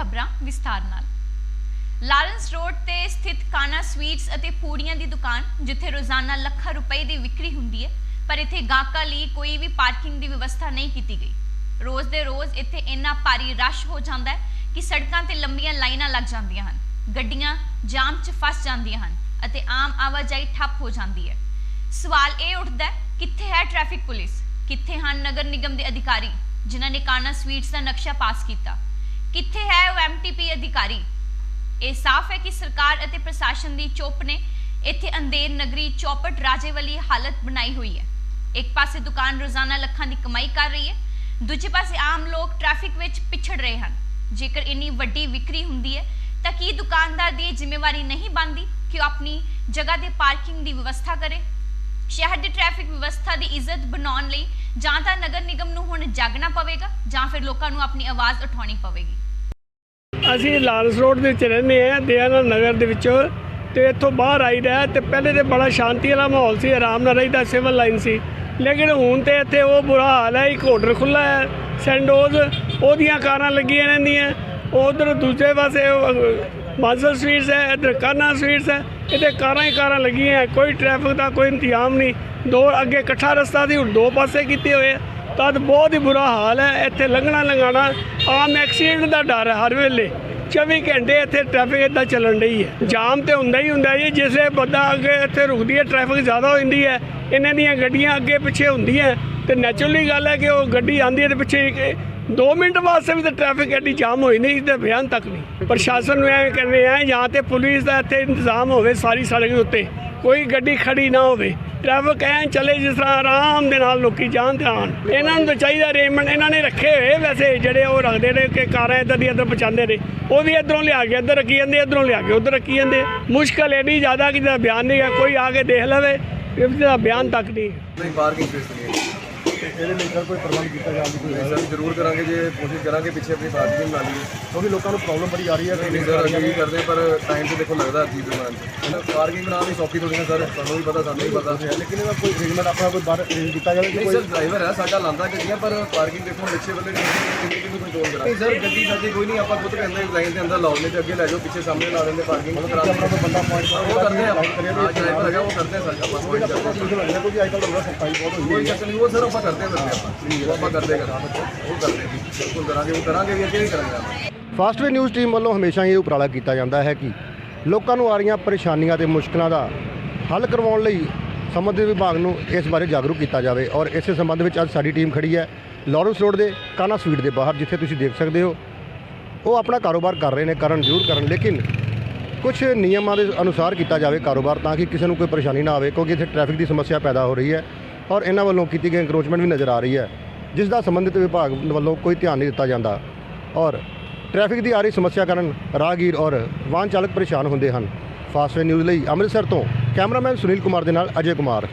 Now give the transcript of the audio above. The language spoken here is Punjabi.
ਖਬਰਾਂ ਵਿਸਥਾਰ ਨਾਲ। ਲਾਰੈਂਸ ਰੋਡ ਤੇ ਸਥਿਤ ਕਾਨਾ ਸਵੀਟਸ ਅਤੇ ਪੂੜੀਆਂ ਦੀ ਦੁਕਾਨ, ਜਿੱਥੇ ਰੋਜ਼ਾਨਾ ਲੱਖਾਂ ਰੁਪਏ ਦੀ ਵਿਕਰੀ ਹੁੰਦੀ ਹੈ, ਪਰ ਇੱਥੇ ਗਾਹਕਾਂ ਲਈ ਕੋਈ ਵੀ ਪਾਰਕਿੰਗ ਦੀ ਵਿਵਸਥਾ ਨਹੀਂ ਕੀਤੀ ਗਈ। ਰੋਜ਼ ਦੇ ਰੋਜ਼ ਇੱਥੇ ਇੰਨਾ ਭਾਰੀ ਰਸ਼ ਹੋ ਜਾਂਦਾ ਹੈ ਕਿ ਸੜਕਾਂ ਤੇ ਲੰਬੀਆਂ ਲਾਈਨਾਂ ਲੱਗ ਜਾਂਦੀਆਂ ਹਨ, ਗੱਡੀਆਂ ਜਾਮ 'ਚ ਫਸ ਜਾਂਦੀਆਂ ਹਨ ਅਤੇ ਆਮ ਆਵਾਜਾਈ ਠੱਪ ਹੋ ਜਾਂਦੀ ਹੈ। ਸਵਾਲ ਇਹ ਉੱਠਦਾ ਹੈ, ਕਿੱਥੇ ਹੈ ਟ੍ਰੈਫਿਕ ਪੁਲਿਸ? ਕਿੱਥੇ ਹਨ ਨਗਰ ਨਿਗਮ ਦੇ ਅਧਿਕਾਰੀ, ਜਿਨ੍ਹਾਂ ਨੇ ਕਾਨਾ ਸਵੀਟਸ ਦਾ ਨਕਸ਼ਾ ਪਾਸ ਕੀਤਾ? ਕਿੱਥੇ ਹੈ ਉਹ ਐਮਟੀਪੀ ਅਧਿਕਾਰੀ? ਇਹ ਸਾਫ਼ ਹੈ ਕਿ ਸਰਕਾਰ ਅਤੇ ਪ੍ਰਸ਼ਾਸਨ ਦੀ ਚੁੱਪ ਨੇ ਇੱਥੇ ਅੰਧੇਰ ਨਗਰੀ ਚੌਪਟ ਰਾਜੇ ਵਾਲੀ ਹਾਲਤ ਬਣਾਈ ਹੋਈ ਹੈ। ਇੱਕ ਪਾਸੇ ਦੁਕਾਨ ਰੋਜ਼ਾਨਾ ਲੱਖਾਂ ਦੀ ਕਮਾਈ ਕਰ ਰਹੀ ਹੈ, ਦੂਜੇ ਪਾਸੇ ਆਮ ਲੋਕ ਟ੍ਰੈਫਿਕ ਵਿੱਚ ਪਿਛੜ ਰਹੇ ਹਨ। ਜੇਕਰ ਇੰਨੀ ਵੱਡੀ ਵਿਕਰੀ ਹੁੰਦੀ ਹੈ, ਤਾਂ ਕੀ ਦੁਕਾਨਦਾਰ ਦੀ ਇਹ ਜ਼ਿੰਮੇਵਾਰੀ ਨਹੀਂ ਬਣਦੀ ਕਿ ਉਹ ਆਪਣੀ ਜਗ੍ਹਾ ਤੇ ਪਾਰਕਿੰਗ ਦੀ ਵਿਵਸਥਾ ਕਰੇ? ਸ਼ਹਿਰ ਦੀ ਟ੍ਰੈਫਿਕ ਵਿਵਸਥਾ ਦੀ ਇੱਜ਼ਤ ਬਣਾਉਣ ਲਈ ਜਾਂ ਤਾਂ ਨਗਰ ਨਿਗਮ ਨੂੰ ਹੁਣ ਜਾਗਣਾ ਪਵੇਗਾ ਜਾਂ ਫਿਰ ਲੋਕਾਂ ਨੂੰ ਆਪਣੀ ਆਵਾਜ਼ ਉਠਾਉਣੀ ਪਵੇਗੀ। ਅਸੀਂ ਲਾਲਸ ਰੋਡ ਦੇ ਵਿੱਚ ਰਹਿੰਦੇ ਆ ਦਿਆਨਾ ਨਗਰ ਦੇ ਵਿੱਚ ਤੇ ਇੱਥੋਂ ਬਾਹਰ ਆਈਦਾ ਹੈ ਤੇ ਪਹਿਲੇ ਤੇ ਬੜਾ ਸ਼ਾਂਤੀ ਵਾਲਾ ਮਾਹੌਲ ਸੀ, ਆਰਾਮ ਨਾਲ ਰਹੀਦਾ ਸਿਵਲ ਲਾਈਨ ਸੀ। ਲੇਕਿਨ ਹੁਣ ਤੇ ਇੱਥੇ ਉਹ ਬੁਰਾ ਹਾਲ ਹੈ, ਇੱਕ ਹੋਟਲ ਖੁੱਲਾ ਹੈ, ਸੈਂਡੋਜ਼, ਉਹਦੀਆਂ ਕਾਰਾਂ ਲੱਗੀਆਂ ਰਹਿੰਦੀਆਂ, ਉਧਰ ਦੂਜੇ ਪਾਸੇ ਮਾਜ਼ਰ ਸਵੀਟਸ ਹੈ, ਇੱਧਰ ਕਾਨਾ ਸਵੀਟਸ ਹੈ ਇਹਦੇ ਕਾਰਾਂ ਹੀ ਕਾਰਾਂ ਲੱਗੀਆਂ ਕੋਈ ਟ੍ਰੈਫਿਕ ਦਾ ਕੋਈ ਇੰਤਜ਼ਾਮ ਨਹੀਂ ਦੋ ਅੱਗੇ ਇਕੱਠਾ ਰਸਤਾ ਦੀ ਹੁਣ ਦੋ ਪਾਸੇ ਕੀਤੇ ਹੋਏ ਆ। ਤਦ ਬਹੁਤ ਹੀ ਬੁਰਾ ਹਾਲ ਹੈ, ਇੱਥੇ ਲੰਘਣਾ ਲੰਘਾਣਾ ਆਮ ਐਕਸੀਡੈਂਟ ਦਾ ਡਰ ਹੈ ਹਰ ਵੇਲੇ 24 ਘੰਟੇ ਇੱਥੇ ਟ੍ਰੈਫਿਕ ਇਦਾਂ ਚੱਲਣ ਰਹੀ ਹੈ। ਜਾਮ ਤੇ ਹੁੰਦਾ ਹੀ ਹੁੰਦਾ ਜੀ, ਜਿਸੇ ਬੰਦਾ ਅੱਗੇ ਇੱਥੇ ਰੁਕਦੀ ਹੈ ਟ੍ਰੈਫਿਕ ਜ਼ਿਆਦਾ ਹੋ ਜਾਂਦੀ ਹੈ, ਇਹਨਾਂ ਦੀਆਂ ਗੱਡੀਆਂ ਅੱਗੇ ਪਿੱਛੇ ਹੁੰਦੀਆਂ ਤੇ ਨੈਚੁਰਲੀ ਗੱਲ ਹੈ ਕਿ ਉਹ ਗੱਡੀ ਆਂਦੀ ਹੈ ਤੇ ਪਿੱਛੇ 2 ਮਿੰਟ ਵਾਸਤੇ ਵੀ ਤਾਂ ਟ੍ਰੈਫਿਕ ਐਡੀ ਜਾਮ ਹੋਈ ਨਹੀਂ, ਤੇ ਬਿਆਨ ਤੱਕ ਨਹੀਂ। ਪ੍ਰਸ਼ਾਸਨ ਨੂੰ ਐਵੇਂ ਕਹਿੰਦੇ ਆ, ਜਾਂ ਤੇ ਪੁਲਿਸ ਦਾ ਇੱਥੇ ਇੰਤਜ਼ਾਮ ਹੋਵੇ ਸਾਰੀ ਸੜਕ ਦੇ ਉੱਤੇ। ਕੋਈ ਗੱਡੀ ਖੜੀ ਨਾ ਹੋਵੇ। ਟ੍ਰੈਫਿਕ ਐਂ ਚੱਲੇ ਜਿਸ ਤਰ੍ਹਾਂ ਆਰਾਮ ਦੇ ਨਾਲ ਲੋਕੀ ਜਾਣ ਤੇ ਆਉਣ। ਇਹਨਾਂ ਨੂੰ ਤਾਂ ਚਾਹੀਦਾ ਅਰੇਂਜਮੈਂਟ ਇਹਨਾਂ ਨੇ ਰੱਖੇ ਹੋਏ ਵੈਸੇ, ਜਿਹੜੇ ਉਹ ਰੱਖਦੇ ਨੇ ਕਿ ਕਾਰਾਂ ਇੱਧਰ ਦੀ ਇੱਧਰ ਪਹੁੰਚਾਉਂਦੇ ਨੇ। ਉਹ ਵੀ ਇੱਧਰੋਂ ਲਿਆ ਕੇ, ਇੱਧਰ ਰੱਖੀ ਜਾਂਦੇ, ਇੱਧਰੋਂ ਲਿਆ ਕੇ, ਉੱਧਰ ਰੱਖੀ ਜਾਂਦੇ। ਮੁਸ਼ਕਲ ਐਡੀ ਜ਼ਿਆਦਾ ਕਿ ਜਿਹਦਾ ਬਿਆਨ ਨਹੀਂ ਹੈ, ਕੋਈ ਆ ਕੇ ਦੇਖ ਲਵੇ। ਇਹਦਾ ਬਿਆਨ ਤੱਕ ਨਹੀਂ ਨਹੀਂ ਨਹੀਂ ਹੈ ਇਹਦੇ ਲਈ ਸਰ ਕੋਈ ਪ੍ਰਬੰਧ ਕੀਤਾ ਜਾਣ ਦੀ ਕੋਈ ਨਹੀਂ ਸਰ ਜ਼ਰੂਰ ਕਰਾਂਗੇ ਜੇ ਕੋਸ਼ਿਸ਼ ਕਰਾਂਗੇ ਪਿੱਛੇ ਆਪਣੀ ਪਾਰਕਿੰਗ ਲਾ ਲਈਏ ਕਿਉਂਕਿ ਲੋਕਾਂ ਨੂੰ ਪ੍ਰੋਬਲਮ ਬੜੀ ਆ ਰਹੀ ਹੈ ਨਹੀਂ ਸਰ ਅਸੀਂ ਵੀ ਕਰਦੇ ਪਰ ਟਾਈਮ ਤੇ ਦੇਖੋ ਲੱਗਦਾ ਚੀਜ਼ ਬਣਾਉਣ ਚ ਪਾਰਕਿੰਗ ਬਣਾਉਣ ਦੀ ਸੌਖੀ ਥੋੜੀ ਨਾ ਸਰ ਤੁਹਾਨੂੰ ਵੀ ਪਤਾ ਸਾਨੂੰ ਵੀ ਪਤਾ। ਲੇਕਿਨ ਇਹਦਾ ਕੋਈ ਅਰੇਂਜਮੈਂਟ ਆਪਣਾ ਕੋਈ ਬਾਹਰ ਅਰੇਂਜ ਕੀਤਾ ਜਾਵੇ ਕਿ ਨਹੀਂ ਕੋਈ ਸਰ ਡਰਾਈਵਰ ਹੈ ਸਾਡਾ ਲਾਂਦਾ ਗੱਡੀਆਂ ਪਰ ਪਾਰਕਿੰਗ ਦੇਖੋ ਪਿੱਛੇ ਵੱਲੇ ਕਿੰਨੀ ਕਿੰਨੀ ਕੰਟਰੋਲ ਕਰਾਂ ਨਹੀਂ ਸਰ ਗੱਡੀ ਸਾਡੀ ਕੋਈ ਨਹੀਂ ਆਪਾਂ ਖੁਦ ਕਹਿੰਦੇ ਲਾਈਨ ਦੇ ਅੰਦਰ ਲਾਉਣੇ ਤੇ ਅੱਗੇ ਲੈ ਜਾਓ ਪਿੱਛੇ ਸਾਹਮਣੇ ਲਾ ਦਿੰਦੇ ਪਾਰਕਿੰਗ ਕਰਾ ਕੋਈ ਬੰਦਾ ਪੁਆਇੰਟ ਉਹ ਕਰਦੇ ਆ। ਹਾਂ ਡਰਾਈਵਰ ਹੈਗਾ ਉਹ ਕਰਦੇ ਆ ਸਰ ਆਪਾਂ point ਕਰਦੇ ਕਿਉਂਕਿ ਅੱਜ ਕੱਲ੍ਹ ਬੜਾ ਸਫ਼ਾਈ ਬਹੁਤ ਹੋਈ ਕੋਈ ਚੱਕਰ ਨਹੀਂ ਉਹ ਸਰ ਆਪਾਂ ਕਰਦੇ ਕਰਦੇ ਆਪਾਂ। ਆਪਾਂ ਕਰਦੇ ਕਰਾਂਗੇ ਉਹ ਕਰਦੇ ਬਿਲਕੁਲ ਕਰਾਂਗੇ, ਉਹ ਕਰਾਂਗੇ ਵੀ ਅੱਗੇ ਵੀ ਕਰਾਂਗੇ। ਆਪਾਂ ਫਾਸਟਵੇ ਨਿਊਜ਼ ਟੀਮ ਵੱਲੋਂ ਹਮੇਸ਼ਾ ਇਹ ਉਪਰਾਲਾ ਕੀਤਾ ਜਾਂਦਾ ਹੈ ਕਿ ਲੋਕਾਂ ਨੂੰ ਆ ਰਹੀਆਂ ਪਰੇਸ਼ਾਨੀਆਂ ਤੇ ਮੁਸ਼ਕਲਾਂ ਦਾ ਹੱਲ ਕਰਵਾਉਣ ਲਈ ਸੰਬੰਧਿਤ ਵਿਭਾਗ ਨੂੰ ਇਸ ਬਾਰੇ ਜਾਗਰੂਕ ਕੀਤਾ ਜਾਵੇ। ਔਰ ਇਸੇ ਸੰਬੰਧ ਵਿੱਚ ਅੱਜ ਸਾਡੀ ਟੀਮ ਖੜੀ ਹੈ ਲਾਰੈਂਸ ਰੋਡ ਦੇ ਕਾਨਾ ਸਵੀਟ ਦੇ ਬਾਹਰ, ਜਿੱਥੇ ਤੁਸੀਂ ਦੇਖ ਸਕਦੇ ਹੋ। ਉਹ ਆਪਣਾ ਕਾਰੋਬਾਰ ਕਰ ਰਹੇ ਨੇ, ਕਰਨ ਜ਼ਰੂਰ ਕਰਨ, ਲੇਕਿਨ ਕੁਝ ਨਿਯਮਾਂ ਦੇ ਅਨੁਸਾਰ ਕੀਤਾ ਜਾਵੇ ਕਾਰੋਬਾਰ ਤਾਂ ਕਿ ਕਿਸੇ ਨੂੰ ਕੋਈ ਪਰੇਸ਼ਾਨੀ ਨਾ ਆਵੇ, ਕਿਉਂਕਿ ਇੱਥੇ ਟ੍ਰੈਫਿਕ ਦੀ ਸਮੱਸਿਆ ਪੈਦਾ ਹੋ ਰਹੀ ਹੈ। ਔਰ ਇਹਨਾਂ ਵੱਲੋਂ ਕੀਤੀ ਗਈ ਇੰਕਰੋਚਮੈਂਟ ਵੀ ਨਜ਼ਰ ਆ ਰਹੀ ਹੈ, ਜਿਸ ਦਾ ਸੰਬੰਧਿਤ ਵਿਭਾਗ ਵੱਲੋਂ ਕੋਈ ਧਿਆਨ ਨਹੀਂ ਦਿੱਤਾ ਜਾਂਦਾ। ਔਰ ਟ੍ਰੈਫਿਕ ਦੀ ਆ ਰਹੀ ਸਮੱਸਿਆ ਕਾਰਨ ਰਾਹਗੀਰ ਔਰ ਵਾਹਨ ਚਾਲਕ ਪਰੇਸ਼ਾਨ ਹੁੰਦੇ ਹਨ। ਫਾਸਟਵੇ ਨਿਊਜ਼ ਲਈ ਅੰਮ੍ਰਿਤਸਰ ਤੋਂ ਕੈਮਰਾਮੈਨ ਸੁਨੀਲ ਕੁਮਾਰ ਦੇ ਨਾਲ ਅਜੇ ਕੁਮਾਰ।